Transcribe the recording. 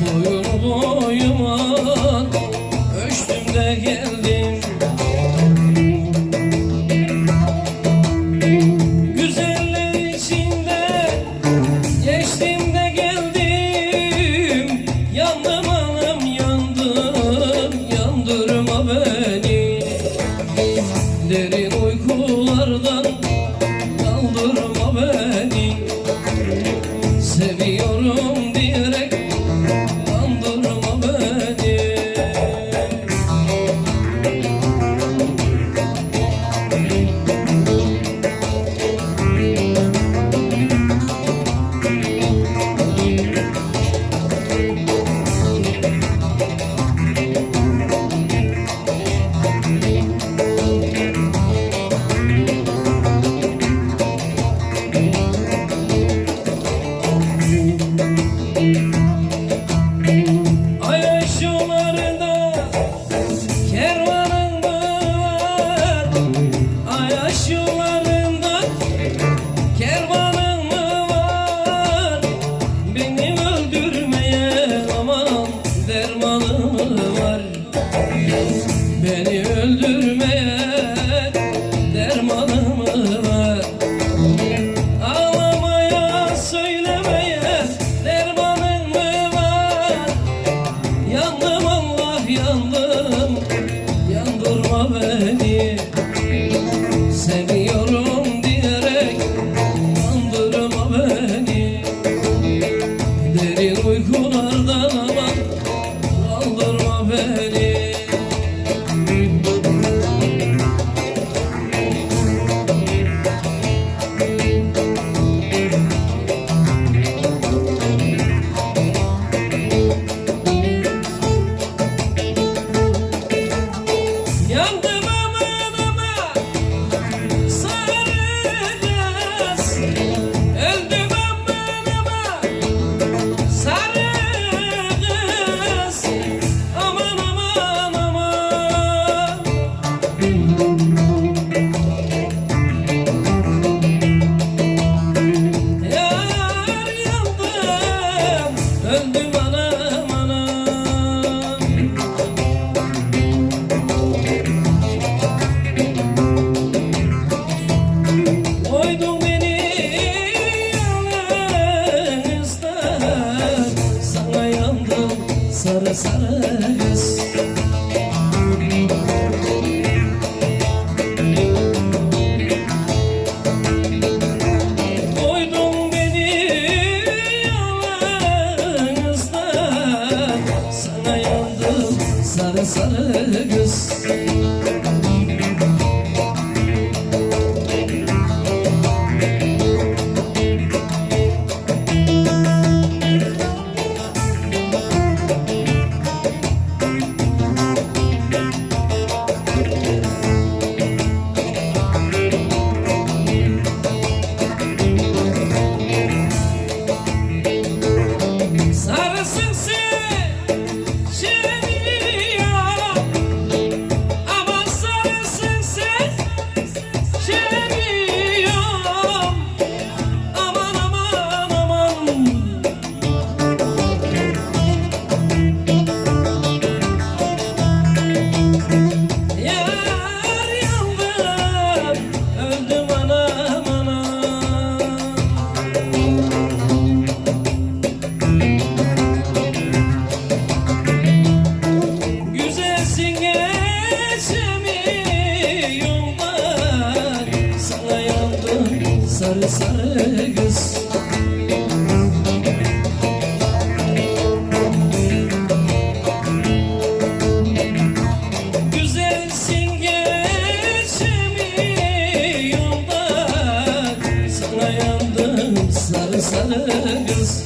Boyun boyuma sarı Koydun beni yalnızda Sana yandım sarı sarı sarı kız